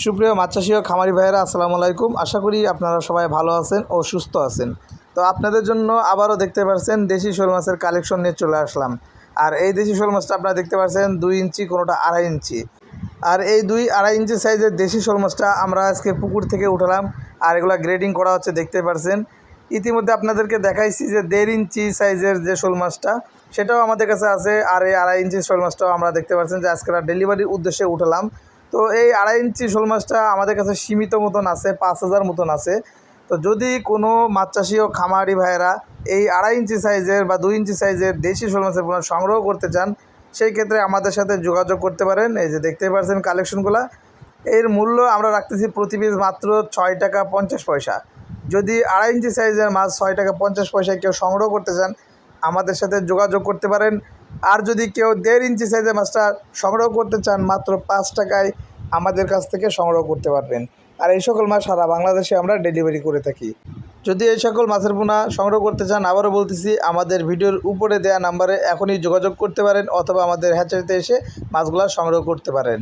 সুপ্রিয় মাছ চাষি ও খামারি ভাইয়েরা, আসসালামু আলাইকুম। আশা করি আপনারা সবাই ভালো আছেন ও সুস্থ আছেন। তো আপনাদের জন্য আবারও দেখতে পাচ্ছেন দেশি শোল মাছের কালেকশন নিয়ে চলে আসলাম। আর এই দেশি শোল মাছটা আপনারা দেখতে পাচ্ছেন দুই ইঞ্চি, কোনোটা আড়াই ইঞ্চি। আর এই দুই আড়াই ইঞ্চি সাইজের দেশি শোল মাছটা আমরা আজকে পুকুর থেকে উঠালাম। আর এগুলো গ্রেডিং করা হচ্ছে, দেখতে পাচ্ছেন। ইতিমধ্যে আপনাদেরকে দেখাইছি যে দেড় ইঞ্চি সাইজের যে শোল মাছটা, সেটাও আমাদের কাছে আছে। আর এই আড়াই ইঞ্চি শোল মাছটাও আমরা দেখতে পাচ্ছেন যে আজকে ডেলিভারির উদ্দেশ্যে উঠালাম। তো এই আড়াই ইঞ্চি শোল মাছটা আমাদের কাছে সীমিত মতন আছে, পাঁচ হাজার মতন আছে। তো যদি কোনো মাছ চাষি ও খামারি ভাইয়েরা এই আড়াই ইঞ্চি সাইজের বা দুই ইঞ্চি সাইজের দেশি শোল মাছের পোনা সংগ্রহ করতে চান, সেই ক্ষেত্রে আমাদের সাথে যোগাযোগ করতে পারেন। এই যে দেখতে পাচ্ছেন কালেকশনগুলো। এর মূল্য আমরা রাখতেছি প্রতি পিস মাত্র ছয় টাকা পঞ্চাশ পয়সা। যদি আড়াই ইঞ্চি সাইজের মাছ ছয় টাকা পঞ্চাশ পয়সায় কেউ সংগ্রহ করতে চান, আমাদের সাথে যোগাযোগ করতে পারেন। আর যদি কেউ দেড় ইঞ্চি সাইজের মাছটা সংগ্রহ করতে চান, মাত্র পাঁচ টাকায় আমাদের কাছ থেকে সংগ্রহ করতে পারবেন। আর এই সকল মাছ সারা বাংলাদেশে আমরা ডেলিভারি করে থাকি। যদি এই সকল মাছের পোনা সংগ্রহ করতে চান, আবারও বলতেছি, আমাদের ভিডিওর উপরে দেয়া নাম্বারে এখনই যোগাযোগ করতে পারেন, অথবা আমাদের হ্যাচারিতে এসে মাছগুলো সংগ্রহ করতে পারেন।